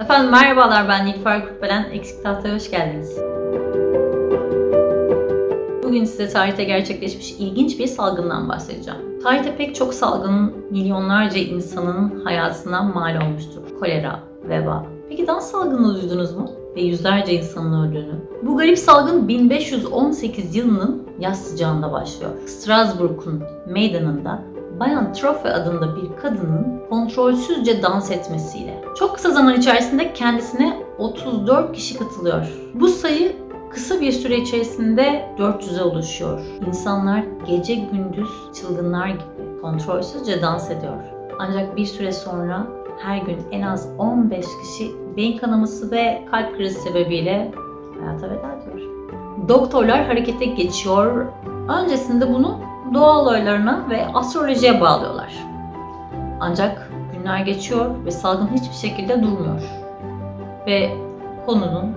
Efendim merhabalar ben Nilüfer Kutbelen. Eksik Tahtaya hoş geldiniz. Bugün size tarihte gerçekleşmiş ilginç bir salgından bahsedeceğim. Tarihte pek çok salgın milyonlarca insanın hayatına mal olmuştur. Kolera, veba. Peki dans salgını duydunuz mu? Ve yüzlerce insanın öldüğünü. Bu garip salgın 1518 yılının yaz sıcağında başlıyor. Strasbourg'un meydanında Bayan Trofe adında bir kadının kontrolsüzce dans etmesiyle. Çok kısa zaman içerisinde kendisine 34 kişi katılıyor. Bu sayı kısa bir süre içerisinde 400'e ulaşıyor. İnsanlar gece gündüz çılgınlar gibi kontrolsüzce dans ediyor. Ancak bir süre sonra her gün en az 15 kişi beyin kanaması ve kalp krizi sebebiyle hayata veda ediyor. Doktorlar harekete geçiyor. Öncesinde bunu doğa olaylarına ve astrolojiye bağlıyorlar. Ancak günler geçiyor ve salgın hiçbir şekilde durmuyor. Ve konunun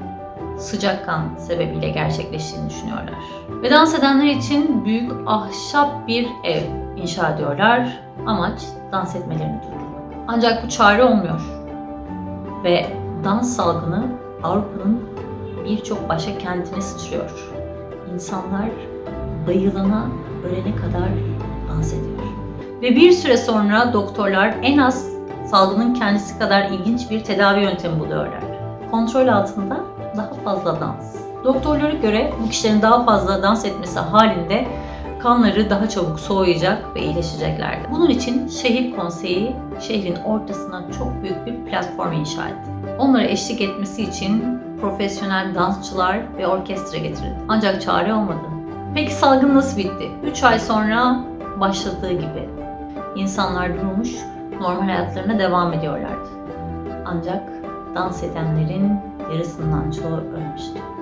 sıcak kan sebebiyle gerçekleştiğini düşünüyorlar. Ve dans edenler için büyük ahşap bir ev inşa ediyorlar. Amaç dans etmelerini durdurmak. Ancak bu çare olmuyor. Ve dans salgını Avrupa'nın birçok başka kentine sıçrıyor. İnsanlar bayılana ölene kadar dans ediyor. Ve bir süre sonra doktorlar en az salgının kendisi kadar ilginç bir tedavi yöntemi buluyorlar. Kontrol altında daha fazla dans. Doktorlara göre bu kişilerin daha fazla dans etmesi halinde kanları daha çabuk soğuyacak ve iyileşeceklerdi. Bunun için şehir konseyi şehrin ortasına çok büyük bir platform inşa etti. Onlara eşlik etmesi için profesyonel dansçılar ve orkestra getirildi. Ancak çare olmadı. Peki salgın nasıl bitti? 3 ay sonra başladığı gibi. İnsanlar durmuş, normal hayatlarına devam ediyorlardı. Ancak dans edenlerin yarısından çoğu ölmüştü.